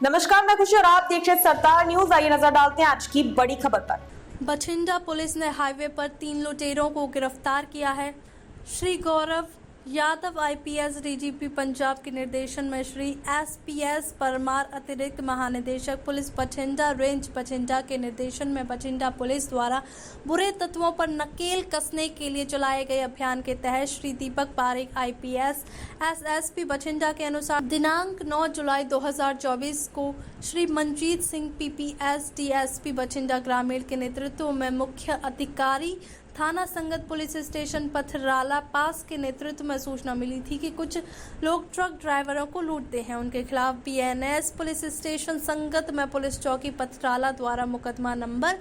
नमस्कार मैं खुशी और आप देख रहे हैं सरदार न्यूज आइए नजर डालते हैं आज की बड़ी खबर पर बठिंडा पुलिस ने हाईवे पर तीन लुटेरों को गिरफ्तार किया है श्री गौरव यादव आईपीएस डीजीपी पंजाब के निर्देशन में श्री एसपीएस परमार अतिरिक्त महानिदेशक पुलिस बठिंडा रेंज बठिंडा के निर्देशन में बठिंडा पुलिस द्वारा बुरे तत्वों पर नकेल कसने के लिए चलाए गए अभियान के तहत श्री दीपक पारिक, आईपीएस एसएसपी बठिंडा के अनुसार दिनांक 9 जुलाई 2024 को श्री मनजीत सिंह, पीपीएस डीएसपी बठिंडा ग्रामीण के नेतृत्व में मुख्य अधिकारी थाना संगत पुलिस स्टेशन पथराला पास के नेतृत्व में सूचना मिली थी कि कुछ लोग ट्रक ड्राइवरों को लूटते हैं। उनके खिलाफ बीएनएस पुलिस स्टेशन संगत में पुलिस चौकी पथराला द्वारा मुकदमा नंबर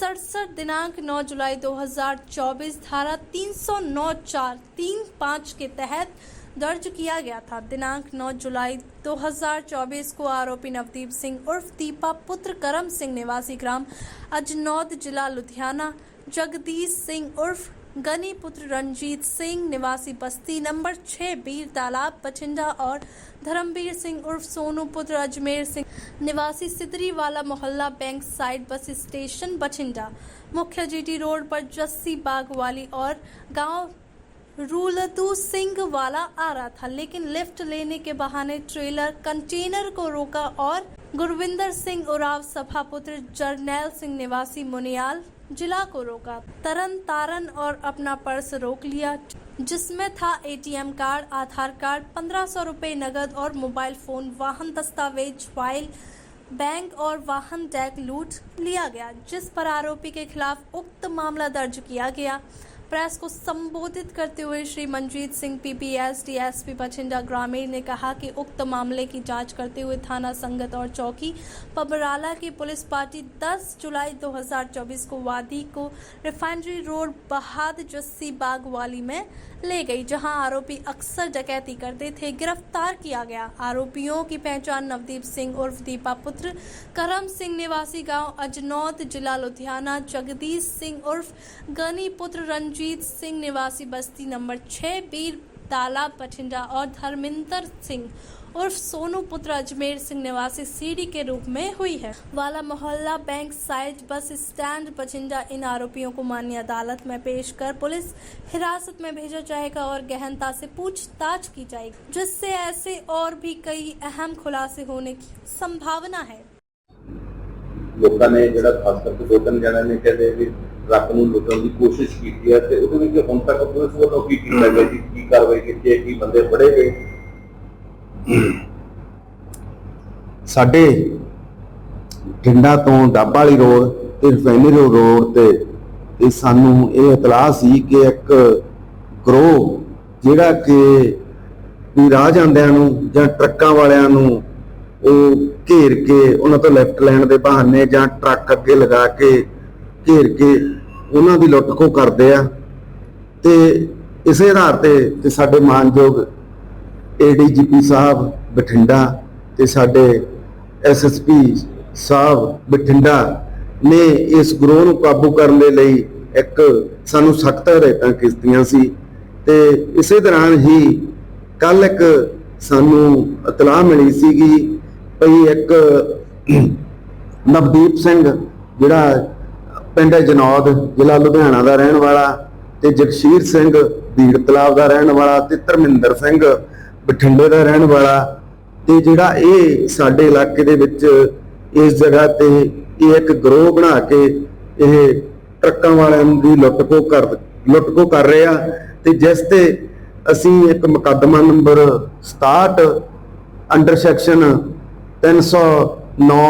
सड़सठ दिनांक 9 जुलाई 2024 धारा 309 चार तीन पाँच के तहत दर्ज किया गया था। दिनांक 9 जुलाई 2024 को आरोपी नवदीप सिंह उर्फ़ दीपा पुत्र करम सिंह निवासी ग्राम अजनौद जिला लुधियाना जगदीश सिंह उर्फ़ गनी पुत्र रंजीत सिंह, निवासी बस्ती नंबर छः बीर तालाब, बठिंडा, और धर्मवीर सिंह उर्फ़ सोनू पुत्र अजमेर सिंह। निवासी सिदरी वाला मोहल्ला bank side bus station, Bathinda. मुख्य जीटी रोड पर जस्सी बाग वाली और गाँव रूलतू सिंह वाला आ रहा था, लेकिन लिफ्ट लेने के बहाने ट्रेलर कंटेनर को रोका और गुरविंदर सिंह उराव सभापुत्र जरनैल सिंह, निवासी मुनियाल जिला को रोका। तरन तारन और अपना पर्स रोक लिया, जिसमें था एटीएम कार्ड, आधार कार्ड, पंद्रह सौ रुपये नकद और मोबाइल फ़ोन, वाहन दस्तावेज़, फ़ाइल, बैंक और वाहन टैग लूट लिया गया, जिस पर आरोपी के खिलाफ उक्त मामला दर्ज किया गया। प्रेस को संबोधित करते हुए श्री मनजीत सिंह पीपीएस डीएसपी बठिंडा ग्रामीण ने कहा कि उक्त मामले की जाँच करते हुए थाना संगत और चौकी, पबराला की पुलिस पार्टी 10 जुलाई 2024 को वादी को रिफाइनरी रोड बहाद जस्सी बाग वाली में ले गई, जहाँ आरोपी अक्सर डकैती करते थे। गिरफ़्तार किया गया। आरोपियों की पहचान नवदीप सिंह उर्फ़ दीपा पुत्र, करम सिंह निवासी गाँव अजनौद जिला लुधियाना, जगदीश सिंह उर्फ़ गनी पुत्र रंजीत सिंह निवासी बस्ती नंबर छः बीर तालाब बठिंडा और धर्मिंदर सिंह उर्फ सोनू पुत्र अजमेर सिंह निवासी सीडी के रूप में हुई है वाला मोहल्ला bank side bus stand Bathinda इन आरोपियों को मान्य अदालत में पेश कर पुलिस हिरासत में भेजा जाएगा और गहनता से पूछताछ की जाएगी जिससे ऐसे और भी कई अहम खुलासे होने की संभावना है ਲੋਕਾਂ ਨੇ ਜਿਹੜਾ ਖਾਸ ਕਰਕੇ ਦੋ ਤਿੰਨ ਜਣਿਆਂ ਨੇ ਕਹਿੰਦੇ ਵੀ ਟਰੱਕ ਨੂੰ ਲੁੱਟਣ ਦੀ ਕੋਸ਼ਿਸ਼ ਕੀਤੀ ਹੈ ਤੇ ਉਹਦੇ ਵਿੱਚ ਹੁਣ ਤੱਕ ਪੁਲਿਸ ਵੱਲੋਂ ਕੀ ਕੀਤਾ ਗਿਆ ਜੀ? ਕੀ ਕਾਰਵਾਈ ਕੀਤੀ ਹੈ? ਕੀ ਬੰਦੇ ਫੜੇ ਗਏ? ਸਾਡੇ ਠਿੰਡਾ ਤੋਂ ਡੱਬਾ ਵਾਲੀ ਰੋਡ ਤੇ ਰਿਫਾਈਨਰੀ ਰੋਡ ਤੇ ਇਹ ਸਾਨੂੰ ਇਹ ਇਤਲਾਹ ਸੀ ਕਿ ਇੱਕ ਗਰੋਹ ਜਿਹੜਾ ਕਿ ਵੀ ਰਾਹ ਜਾਂਦਿਆਂ ਨੂੰ ਜਾਂ ਟਰੱਕਾਂ ਵਾਲਿਆਂ ਨੂੰ ਉਹ ਘੇਰ ਕੇ ਉਹਨਾਂ ਤੋਂ ਲੈਫਟ ਲੈਣ ਦੇ ਬਹਾਨੇ ਜਾਂ ਟਰੱਕ ਅੱਗੇ ਲਗਾ ਕੇ ਘੇਰ ਕੇ ਉਹਨਾਂ ਦੀ ਲੁੱਟ ਖੋ ਕਰਦੇ ਆ। ਤੇ ਇਸੇ ਆਧਾਰ ਤੇ ਤੇ ਸਾਡੇ ਮਾਨਯੋਗ ਏਡੀਜੀਪੀ ਸਾਹਿਬ ਬਠਿੰਡਾ ਤੇ ਸਾਡੇ ਐਸਐਸਪੀ ਸਾਹਿਬ ਬਠਿੰਡਾ ਨੇ ਇਸ ਗਰੋਹ ਨੂੰ ਕਾਬੂ ਕਰਨ ਦੇ ਲਈ ਇੱਕ ਸਾਨੂੰ ਸਖਤ ਹਦਾਇਤਾਂ ਕੀਤੀਆਂ ਸੀ। ਤੇ ਇਸੇ ਦੌਰਾਨ ਹੀ ਕੱਲ ਇੱਕ ਸਾਨੂੰ ਇਤਲਾਹ ਮਿਲੀ ਸੀਗੀ ਭਈ ਇੱਕ ਨਵਦੀਪ ਸਿੰਘ, ਜਿਹੜਾ ਪਿੰਡ ਜਨੌਦ, ਜ਼ਿਲ੍ਹਾ ਲੁਧਿਆਣਾ ਦਾ ਰਹਿਣ ਵਾਲਾ ਤੇ ਜਗਸ਼ੀਰ ਸਿੰਘ ਭੀੜ ਤਲਾਬ ਦਾ ਰਹਿਣ ਵਾਲਾ ਤੇ ਧਰਮਿੰਦਰ ਸਿੰਘ ਬਠਿੰਡੇ ਦਾ ਰਹਿਣ ਵਾਲਾ ਤੇ ਜਿਹੜਾ ਇਹ ਸਾਡੇ ਇਲਾਕੇ ਦੇ ਵਿੱਚ ਇਸ ਜਗ੍ਹਾ ਤੇ ਇਹ ਇੱਕ ਗਰੋਹ ਬਣਾ ਕੇ ਇਹ ਟਰੱਕਾਂ ਵਾਲਿਆਂ ਦੀ ਲੁੱਟ ਖੋਹ ਕਰ ਲੁੱਟ ਖੋਹ ਕਰ ਰਿਹਾ ਆ ਤੇ ਜਿਸ ਤੇ ਅਸੀਂ ਇੱਕ ਮੁਕੱਦਮਾ ਨੰਬਰ 67 ਅੰਡਰ ਸੈਕਸ਼ਨ 309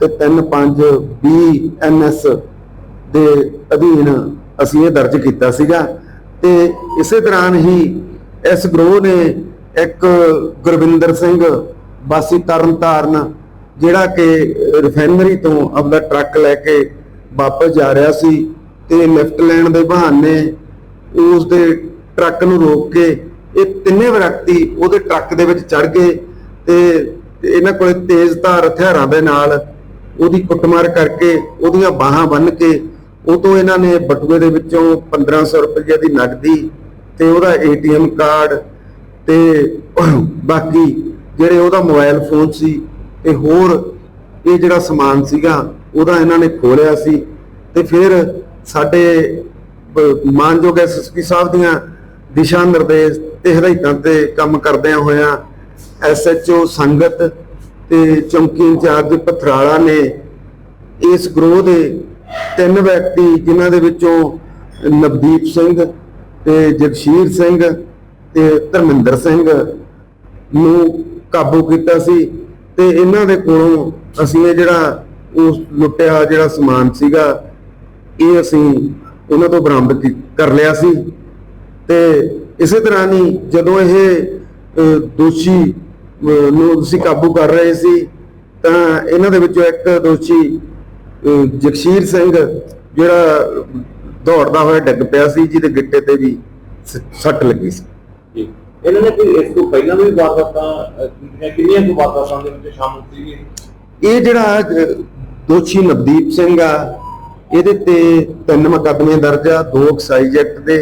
ਤੇ 35 ਬੀ ਐਨਐਸ ਦੇ ਅਧੀਨ ਅਸੀਂ ਇਹ ਦਰਜ ਕੀਤਾ ਸੀਗਾ ਤੇ ਇਸੇ ਦੌਰਾਨ ਹੀ ਇਸ ਗਰੋਹ ਨੇ ਇੱਕ ਗੁਰਵਿੰਦਰ ਸਿੰਘ ਬਾਸੀ ਤਰਨਤਾਰਨ ਜਿਹੜਾ ਕਿ ਰਿਫਾਈਨਰੀ ਤੋਂ ਆਪਣਾ ਟਰੱਕ ਲੈ ਕੇ ਵਾਪਸ ਜਾ ਰਿਹਾ ਸੀ ਤੇ ਲਿਫਟ ਲੈਣ ਦੇ ਬਹਾਨੇ ਉਸ ਦੇ ਟਰੱਕ ਨੂੰ ਰੋਕ ਕੇ ਇਹ ਤਿੰਨੇ ਵਿਅਕਤੀ ਉਹਦੇ ਟਰੱਕ ਦੇ ਵਿੱਚ ਚੜ ਗਏ ਤੇ ਇਹਨਾਂ ਕੋਲੇ ਤੇਜ਼ ਧਾਰ ਹਥਿਆਰਾਂ ਦੇ ਨਾਲ ਉਹਦੀ ਕੁੱਟਮਾਰ ਕਰਕੇ ਉਹਦੀਆਂ ਬਾਹਾਂ ਬੰਨ੍ਹ ਕੇ ਉਹ ਤੋਂ ਇਹਨਾਂ ਨੇ ਬਟੂਏ ਦੇ ਵਿੱਚੋਂ 1500 ਰੁਪਏ ਦੀ ਨਕਦੀ ਤੇ ਉਹਦਾ ਏਟੀਐਮ ਕਾਰਡ ਤੇ ਬਾਕੀ ਜਿਹੜੇ ਉਹਦਾ ਮੋਬਾਈਲ ਫੋਨ ਸੀ ਤੇ ਹੋਰ ਇਹ ਜਿਹੜਾ ਸਮਾਨ ਸੀਗਾ, ਉਹਦਾ ਇਹਨਾਂ ਨੇ ਖੋਲਿਆ ਸੀ ਤੇ ਫਿਰ ਸਾਡੇ ਬ- ਮਾਨਯੋਗ ਐਸਐਸਪੀ ਸਾਹਿਬ ਦੀਆਂ ਦਿਸ਼ਾ ਨਿਰਦੇਸ਼ ਤੇ ਹਦਾਇਤਾਂ ਤੇ ਕੰਮ ਕਰਦਿਆਂ ਹੋਇਆਂ ਐਸਐਚਓ ਸੰਗਤ ਤੇ ਚੌਂਕੀ ਇੰਚਾਰਜ ਪਥਰਾਲਾ ਨੇ ਇਸ ਗਰੋਹ ਦੇ ਤਿੰਨ ਵਿਅਕਤੀ ਜਿਨ੍ਹਾਂ ਦੇ ਵਿੱਚੋਂ ਨਵਦੀਪ ਸਿੰਘ ਤੇ ਜਗਸ਼ੀਰ ਸਿੰਘ ਤੇ ਧਰਮਿੰਦਰ ਸਿੰਘ ਨੂੰ ਕਾਬੂ ਕੀਤਾ ਸੀ ਤੇ ਇਹਨਾਂ ਦੇ ਕੋਲੋਂ ਅਸੀਂ ਇਹ ਜਿਹੜਾ ਉਸ ਲੁੱਟਿਆ ਜਿਹੜਾ ਸਮਾਨ ਸੀਗਾ, ਇਹ ਅਸੀਂ ਉਹਨਾਂ ਤੋਂ ਬਰਾਮਦ ਕਰ ਲਿਆ ਸੀ। ਤੇ ਇਸੇ ਤਰ੍ਹਾਂ ਨਹੀਂ, ਜਦੋਂ ਇਹ ਦੋਸ਼ੀ ਨੂੰ ਅਸੀਂ ਕਾਬੂ ਕਰ ਰਹੇ ਸੀ, ਤਾਂ ਇਹਨਾਂ ਦੇ ਵਿੱਚੋਂ ਇੱਕ ਦੋਸ਼ੀ ਜਗਸ਼ੀਰ ਸਿੰਘ ਜਿਹੜਾ ਦੌੜਦਾ ਹੋਇਆ ਡਿੱਗ ਪਿਆ ਸੀ ਜਿਹਦੇ ਗਿੱਟੇ ਤੇ ਵੀ ਸ- ਸੱਟ ਲੱਗੀ ਸੀ। ਜੀ। ਇਹਨਾਂ ਨੇ ਕੋਈ ਇਸ ਤੋਂ ਪਹਿਲਾਂ ਵੀ ਵਾਰਦਾਤਾਂ ਅਹ, ਕੀਤੀਆਂ ਕਿੰਨੀਆਂ ਕੁ ਵਾਰਦਾਤਾਂ ਦੇ ਵਿੱਚ ਸ਼ਾਮਲ ਸੀਗੇ ਇਹ ਜਿਹੜਾ ਅਹ, ਦੋਸ਼ੀ ਨਵਦੀਪ ਸਿੰਘ ਆ ਇਹਦੇ ਤੇ ਤਿੰਨ ਮੁਕੱਦਮੇ ਦਰਜ ਆ ਦੋ ਐਕਸਾਈਜ਼ ਐਕਟ ਦੇ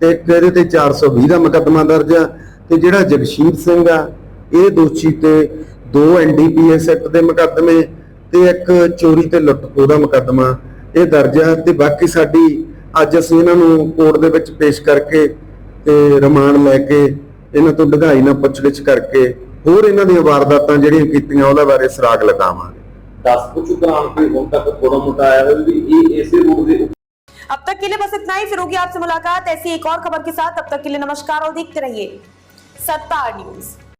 ਤੇ ਇੱਕ ਇਹਦੇ ਤੇ 420 ਦਾ ਮੁਕੱਦਮਾ ਦਰਜ ਆ ਤੇ ਜਿਹੜਾ ਜਗਸ਼ੀਰ ਸਿੰਘ ਆ ਇਹ ਦੋਸ਼ੀ ਤੇ ਦੋ ਐਨਡੀਪੀਐਸ ਐਕਟ ਦੇ ਮੁਕੱਦਮੇ ਤੇ ਇੱਕ ਚੋਰੀ ਤੇ ਲੁੱਟ ਦਾ ਮੁਕੱਦਮਾ ਇਹ ਦਰਜ ਆ ਤੇ ਬਾਕੀ ਸਾਡੀ ਅੱਜ ਅਸੀਂ ਇਹਨਾਂ ਨੂੰ ਕੋਰਟ ਦੇ ਵਿੱਚ ਪੇਸ਼ ਕਰਕੇ ਤੇ ਰਿਮਾਂਡ ਲੈ ਕੇ ਇਹਨਾਂ ਤੋਂ ਢਗਾਈ ਨਾਲ ਪੁੱਛਗਿੱਛ ਕਰਕੇ ਹੋਰ ਇਹਨਾਂ ਦੀਆਂ ਵਾਰਦਾਤਾਂ ਜਿਹੜੀਆਂ ਕੀਤੀਆਂ ਉਹਦਾ ਬਾਰੇ ਸਰਾਗ ਲਗਾਵਾਂਗੇ ਦੱਸ ਕੁਝ ਕਰਾਉਣ ਕੋਈ ਹੁਣ ਤੱਕ ਥੋੜਾ ਮੋਟਾ ਆਇਆ ਹੋਵੇ ਵੀ ਇਹ ਇਸੇ ਰੂਟ ਦੇ अब तक के लिए बस इतना ही फिर होगी आपसे मुलाकात ऐसी एक और खबर के साथ तब तक के लिए नमस्कार और देखते रहिए सत्ता न्यूज